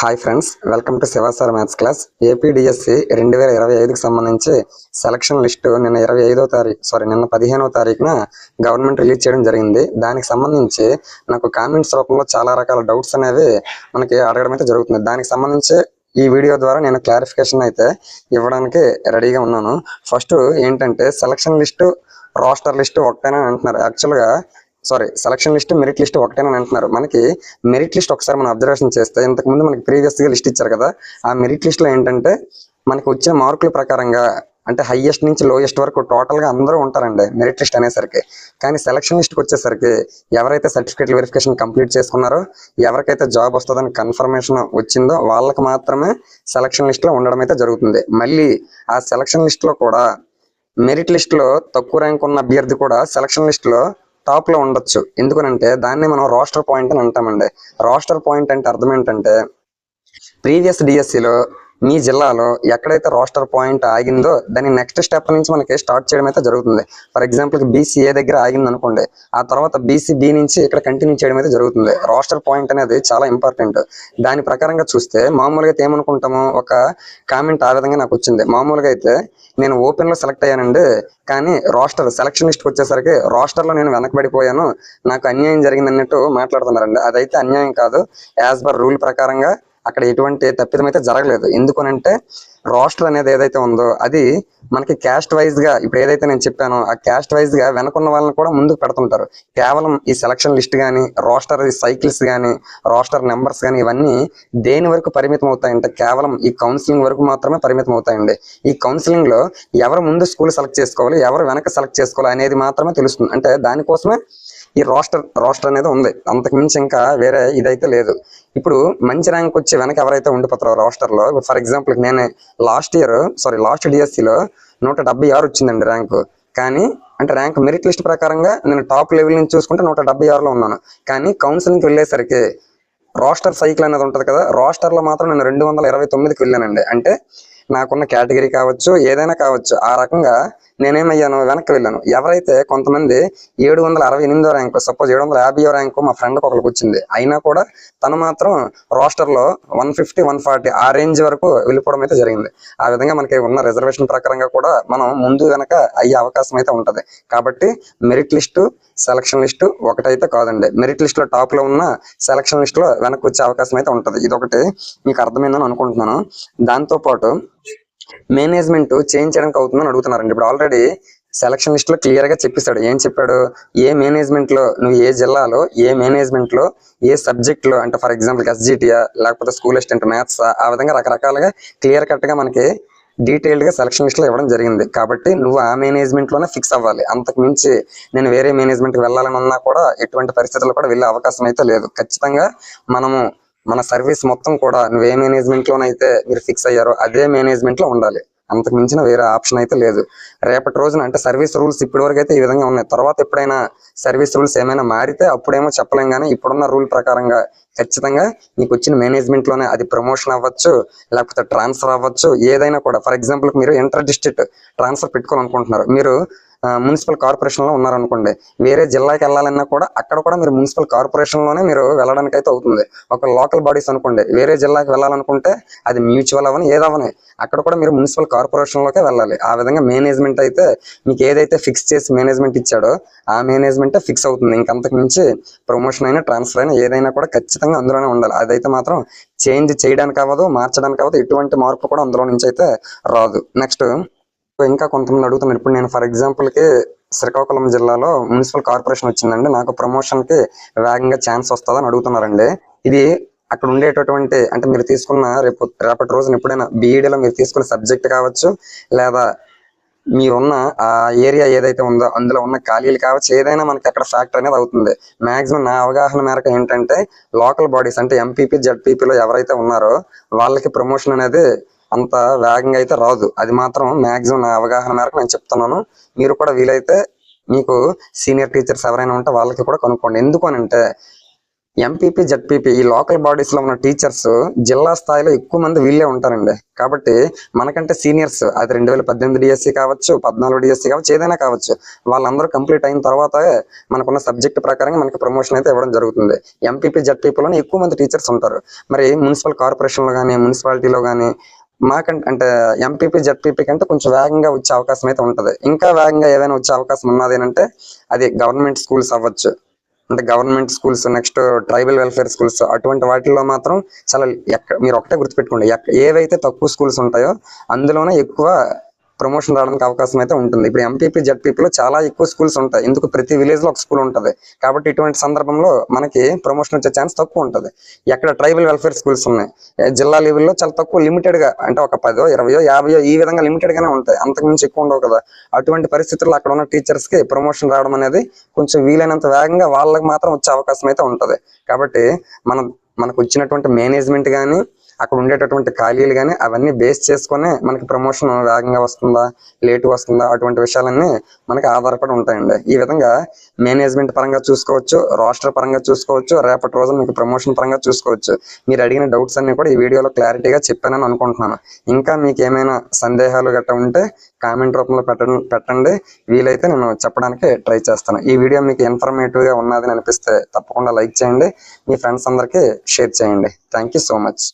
Hi friends welcome to Shiva sir maths class AP DSC రెండు వేల ఇరవై ఐదుకి సంబంధించి సెలక్షన్ లిస్టు నిన్న ఇరవై ఐదో తారీఖు సారీ నిన్న పదిహేనో తారీఖున గవర్నమెంట్ రిలీజ్ చేయడం జరిగింది. దానికి సంబంధించి నాకు కామెంట్స్ రూపంలో చాలా రకాల డౌట్స్ అనేవి మనకి అడగడం అయితే జరుగుతుంది. దానికి సంబంధించి ఈ వీడియో ద్వారా నేను క్లారిఫికేషన్ అయితే ఇవ్వడానికి రెడీగా ఉన్నాను. ఫస్ట్ ఏంటంటే సెలక్షన్ లిస్టు రోస్టర్ లిస్టు ఒకటేనా అంటున్నారు. యాక్చువల్గా sorry selection list merit list ఒకటేనని అంటున్నారు. మనకి మెరిట్ లిస్ట్ ఒకసారి మనం అబ్జర్వేషన్ చేస్తే ఇంతకు ముందు మనకి ప్రీవియస్గా లిస్ట్ ఇచ్చారు కదా ఆ మెరిట్ లిస్ట్లో ఏంటంటే మనకు వచ్చిన మార్కుల ప్రకారంగా అంటే హైయెస్ట్ నుంచి లోయెస్ట్ వరకు టోటల్గా అందరూ ఉంటారండి మెరిట్ లిస్ట్ అనేసరికి. కానీ సెలక్షన్ లిస్ట్కి వచ్చేసరికి ఎవరైతే సర్టిఫికేట్ వెరిఫికేషన్ కంప్లీట్ చేసుకున్నారో ఎవరికైతే జాబ్ వస్తుందని కన్ఫర్మేషన్ వచ్చిందో వాళ్ళకి మాత్రమే సెలక్షన్ లిస్ట్లో ఉండడం అయితే జరుగుతుంది. మళ్ళీ ఆ సెలక్షన్ లిస్ట్లో కూడా మెరిట్ లిస్ట్లో తక్కువ ర్యాంక్ ఉన్న అభ్యర్థి కూడా సెలక్షన్ లిస్ట్లో టాప్లో ఉండొచ్చు. ఎందుకనంటే దాన్ని మనం రోస్టర్ పాయింట్ అని అంటామండి. రోస్టర్ పాయింట్ అంటే అర్థం ఏంటంటే ప్రీవియస్ డిఎస్సిలో మీ జిల్లాలో ఎక్కడైతే రోస్టర్ పాయింట్ ఆగిందో దాని నెక్స్ట్ స్టెప్ నుంచి మనకి స్టార్ట్ చేయడం అయితే జరుగుతుంది. ఫర్ ఎగ్జాంపుల్ బీసీఏ దగ్గర ఆగింది అనుకోండి ఆ తర్వాత బీసీ బి నుంచి ఇక్కడ కంటిన్యూ చేయడం అయితే జరుగుతుంది. రోస్టర్ పాయింట్ అనేది చాలా ఇంపార్టెంట్ దాని ప్రకారంగా చూస్తే మామూలుగా అయితే ఏమనుకుంటాము ఒక కామెంట్ ఆ విధంగా నాకు వచ్చింది. మామూలుగా అయితే నేను ఓపెన్లో సెలెక్ట్ అయ్యానండి కానీ రోస్టర్ సెలక్షన్ లిస్ట్ వచ్చేసరికి రోస్టర్లో నేను వెనకబడిపోయాను. నాకు అన్యాయం జరిగింది అన్నట్టు మాట్లాడుతున్నారండి. అదైతే అన్యాయం కాదు. యాజ్ పర్ రూల్ ప్రకారంగా అక్కడ ఎటువంటి తప్పిదం అయితే జరగలేదు. ఎందుకనంటే రోస్టర్ అనేది ఏదైతే ఉందో అది మనకి క్యాస్ట్ వైజ్గా ఇప్పుడు ఏదైతే నేను చెప్పానో ఆ క్యాస్ట్ వైజ్గా వెనకున్న వాళ్ళని కూడా ముందుకు పెడుతుంటారు. కేవలం ఈ సెలక్షన్ లిస్ట్ కానీ రోస్టర్ సైకిల్స్ కానీ రోస్టర్ నెంబర్స్ కానీ ఇవన్నీ దేని వరకు పరిమితం అవుతాయంటే కేవలం ఈ కౌన్సిలింగ్ వరకు మాత్రమే పరిమితం అవుతాయండి ఈ కౌన్సిలింగ్లో ఎవరు ముందు స్కూల్ సెలెక్ట్ చేసుకోవాలి ఎవరు వెనక సెలెక్ట్ చేసుకోవాలి అనేది మాత్రమే తెలుస్తుంది. అంటే దానికోసమే ఈ రోస్టర్ రోస్టర్ అనేది ఉంది. అంతకు మించి ఇంకా వేరే ఇదైతే లేదు. ఇప్పుడు మంచి ర్యాంక్ వచ్చి వెనక ఎవరైతే ఉండిపోతారో రోస్టర్లో ఫర్ ఎగ్జాంపుల్ నేను లాస్ట్ ఇయర్ సారీ లాస్ట్ డిఎస్సిలో నూట డెబ్బై ఆరు వచ్చిందండి ర్యాంకు కానీ అంటే ర్యాంక్ మెరిట్ లిస్ట్ ప్రకారంగా నేను టాప్ లెవెల్ నుంచి చూసుకుంటే నూట డెబ్బై ఆరులో ఉన్నాను. కానీ కౌన్సిలింగ్కి వెళ్ళేసరికి రోస్టర్ సైకిల్ అనేది ఉంటుంది కదా రోస్టర్లో మాత్రం నేను రెండు వందల ఇరవై తొమ్మిదికి వెళ్ళానండి. అంటే నాకున్న కేటగిరీ కావచ్చు ఏదైనా కావచ్చు ఆ రకంగా నేనేమయ్యాను? వెనక్కి వెళ్ళాను. ఎవరైతే కొంతమంది ఏడు వందల అరవై ఎనిమిదో ర్యాంకు సపోజ్ ఏడు వందల యాభైయో ర్యాంకు మా ఫ్రెండ్కి ఒకరికి వచ్చింది. అయినా కూడా తను మాత్రం రోస్టర్లో వన్ ఫిఫ్టీ వన్ ఫార్టీ ఆ రేంజ్ వరకు వెళ్ళిపోవడం అయితే జరిగింది. ఆ విధంగా మనకి ఉన్న రిజర్వేషన్ ప్రకారంగా కూడా మనం ముందు వెనక అయ్యే అవకాశం అయితే ఉంటుంది. కాబట్టి మెరిట్ లిస్టు సెలక్షన్ లిస్టు ఒకటైతే కాదండి. మెరిట్ లిస్ట్లో టాప్లో ఉన్న సెలక్షన్ లిస్ట్లో వెనక్కి వచ్చే అవకాశం అయితే ఉంటుంది. ఇది ఒకటి మీకు అర్థమైందని అనుకుంటున్నాను. దాంతో పాటు మేనేజ్మెంట్ చేంజ్ చేయడానికి అవుతుందని అడుగుతున్నారండి. ఇప్పుడు ఆల్రెడీ సెలక్షన్ లిస్ట్లో క్లియర్గా చెప్పేశాడు ఏం చెప్పాడు? ఏ మేనేజ్మెంట్లో నువ్వు ఏ జిల్లాలో ఏ మేనేజ్మెంట్లో ఏ సబ్జెక్ట్లో అంటే ఫర్ ఎగ్జాంపుల్ ఎస్జిటియా లేకపోతే స్కూల్ అసిస్టెంట్ మ్యాథ్స్ ఆ విధంగా రకరకాలుగా క్లియర్ కట్గా మనకి డీటెయిల్డ్గా సెలక్షన్ లిస్ట్లో ఇవ్వడం జరిగింది. కాబట్టి నువ్వు ఆ మేనేజ్మెంట్లోనే ఫిక్స్ అవ్వాలి. అంతకు మించి నేను వేరే మేనేజ్మెంట్కి వెళ్ళాలని అన్నా కూడా ఎటువంటి పరిస్థితుల్లో కూడా వెళ్ళే అవకాశం అయితే లేదు. ఖచ్చితంగా మనము మన సర్వీస్ మొత్తం కూడా నువ్వు ఏ మేనేజ్మెంట్ లోనైతే మీరు ఫిక్స్ అయ్యారో అదే మేనేజ్మెంట్లో ఉండాలి. అంతకు మించిన వేరే ఆప్షన్ అయితే లేదు. రేపటి రోజున అంటే సర్వీస్ రూల్స్ ఇప్పటి వరకు అయితే ఈ విధంగా ఉన్నాయి. తర్వాత ఎప్పుడైనా సర్వీస్ రూల్స్ ఏమైనా మారితే అప్పుడేమో చెప్పలేం కానీ ఇప్పుడున్న రూల్ ప్రకారంగా ఖచ్చితంగా మీకు వచ్చిన మేనేజ్మెంట్లోనే అది ప్రమోషన్ అవ్వచ్చు లేకపోతే ట్రాన్స్ఫర్ అవ్వచ్చు ఏదైనా కూడా. ఫర్ ఎగ్జాంపుల్ మీరు ఇంటర్ డిస్ట్రిక్ట్ ట్రాన్స్ఫర్ పెట్టుకోవాలనుకుంటున్నారు. మీరు మున్సిపల్ కార్పొరేషన్లో ఉన్నారనుకోండి వేరే జిల్లాకి వెళ్ళాలన్నా కూడా అక్కడ కూడా మీరు మున్సిపల్ కార్పొరేషన్లోనే మీరు వెళ్ళడానికి అయితే అవుతుంది. ఒక లోకల్ బాడీస్ అనుకోండి వేరే జిల్లాకి వెళ్ళాలనుకుంటే అది మ్యూచువల్ అవని ఏదవని అక్కడ కూడా మీరు మున్సిపల్ కార్పొరేషన్లోకే వెళ్ళాలి. ఆ విధంగా మేనేజ్మెంట్ అయితే మీకు ఏదైతే ఫిక్స్ చేసి మేనేజ్మెంట్ ఇచ్చాడో ఆ మేనేజ్మెంట్ ఫిక్స్ అవుతుంది. ఇంకంతకు మించి ప్రమోషన్ అయినా ట్రాన్స్ఫర్ అయినా ఏదైనా కూడా ఖచ్చితంగా అందులోనే ఉండాలి. అదైతే మాత్రం చేంజ్ చేయడానికి అవ్వదు మార్చడానికి అవ్వదు ఎటువంటి మార్పు కూడా అందులో నుంచి అయితే రాదు. నెక్స్ట్ ఇంకా కొంతమంది అడుగుతున్నారు. ఇప్పుడు నేను ఫర్ ఎగ్జాంపుల్కి శ్రీకాకుళం జిల్లాలో మున్సిపల్ కార్పొరేషన్ వచ్చిందండి. నాకు ప్రమోషన్కి వేగంగా ఛాన్స్ వస్తుందని అడుగుతున్నారండి. ఇది అక్కడ ఉండేటటువంటి అంటే మీరు తీసుకున్న రేపు రేపటి రోజున ఎప్పుడైనా బీఈడీలో మీరు తీసుకున్న సబ్జెక్ట్ కావచ్చు లేదా మీరున్న ఆ ఏరియా ఏదైతే ఉందో అందులో ఉన్న ఖాళీలు కావచ్చు ఏదైనా మనకి అక్కడ ఫ్యాక్టర్ అనేది అవుతుంది. మాక్సిమం నా అవగాహన మేరకు ఏంటంటే లోకల్ బాడీస్ అంటే ఎంపీపీ జడ్పీపీలో ఎవరైతే ఉన్నారో వాళ్ళకి ప్రమోషన్ అనేది అంత వేగంగా అయితే రాదు. అది మాత్రం మాక్సిమం నా అవగాహన మేరకు నేను చెప్తున్నాను. మీరు కూడా వీలైతే మీకు సీనియర్ టీచర్స్ ఎవరైనా ఉంటే వాళ్ళకి కూడా కనుక్కోండి. ఎందుకు అని అంటే ఎంపీపీ జడ్పీపీ ఈ లోకల్ బాడీస్లో ఉన్న టీచర్స్ జిల్లా స్థాయిలో ఎక్కువ మంది వీళ్ళే ఉంటారండి. కాబట్టి మనకంటే సీనియర్స్ అది రెండు వేల పద్దెనిమిది డిఎస్సీ కావచ్చు పద్నాలుగు డిఎస్సీ కావచ్చు ఏదైనా కావచ్చు వాళ్ళందరూ కంప్లీట్ అయిన తర్వాత మనకున్న సబ్జెక్ట్ ప్రకారంగా మనకి ప్రమోషన్ అయితే ఇవ్వడం జరుగుతుంది. ఎంపీపీ జడ్పీపీలోనే ఎక్కువ మంది టీచర్స్ ఉంటారు. మరి మున్సిపల్ కార్పొరేషన్లో కానీ మున్సిపాలిటీలో కానీ మాకంటే అంటే ఎంపీపీ జడ్పీపీ కంటే కొంచెం వేగంగా వచ్చే అవకాశం అయితే ఉంటుంది. ఇంకా వేగంగా ఏదైనా వచ్చే అవకాశం ఉన్నది అంటే అది గవర్నమెంట్ స్కూల్స్ అవ్వచ్చు. అంటే government schools next tribal welfare schools అటువంటి వాటిల్లో మాత్రం చాలా ఎక్క మీరు ఒకటే గుర్తుపెట్టుకోండి. ఏవైతే తక్కువ స్కూల్స్ ఉంటాయో అందులోనే ఎక్కువ ప్రమోషన్ రావడానికి అవకాశం అయితే ఉంటుంది. ఇప్పుడు ఎంపీపీ జడ్పీపీలో చాలా ఎక్కువ స్కూల్స్ ఉంటాయి. ఎందుకు? ప్రతి విలేజ్లో ఒక స్కూల్ ఉంటుంది. కాబట్టి ఇటువంటి సందర్భంలో మనకి ప్రమోషన్ వచ్చే ఛాన్స్ తక్కువ ఉంటుంది. ఎక్కడ ట్రైబల్ వెల్ఫేర్ స్కూల్స్ ఉన్నాయి. జిల్లా లెవెల్లో చాలా తక్కువ లిమిటెడ్గా అంటే ఒక పదో ఇరవయో యాభయో ఈ విధంగా లిమిటెడ్ గానే ఉంటాయి. అంతకుమించి ఎక్కువ ఉండవు కదా. అటువంటి పరిస్థితుల్లో అక్కడ ఉన్న టీచర్స్కి ప్రమోషన్ రావడం అనేది కొంచెం వీలైనంత వేగంగా వాళ్ళకి మాత్రం వచ్చే అవకాశం అయితే ఉంటది. కాబట్టి మనం మనకు వచ్చినటువంటి మేనేజ్మెంట్ కానీ అక్కడ ఉండేటటువంటి ఖాళీలు కానీ అవన్నీ బేస్ చేసుకొని మనకి ప్రమోషన్ వేగంగా వస్తుందా లేట్ వస్తుందా అటువంటి విషయాలన్నీ మనకి ఆధారపడి ఉంటాయండి. ఈ విధంగా మేనేజ్మెంట్ పరంగా చూసుకోవచ్చు రాష్ట్ర పరంగా చూసుకోవచ్చు రేపటి రోజున మీకు ప్రమోషన్ పరంగా చూసుకోవచ్చు. మీరు అడిగిన డౌట్స్ అన్ని కూడా ఈ వీడియోలో క్లారిటీగా చెప్పానని అనుకుంటున్నాను. ఇంకా మీకు ఏమైనా సందేహాలు గట్రా ఉంటే కామెంట్ రూపంలో పెట్టండి పెట్టండి. వీలైతే నేను చెప్పడానికి ట్రై చేస్తాను. ఈ వీడియో మీకు ఇన్ఫర్మేటివ్గా ఉన్నది అని అనిపిస్తే తప్పకుండా లైక్ చేయండి. మీ ఫ్రెండ్స్ అందరికీ షేర్ చేయండి. Thank you so much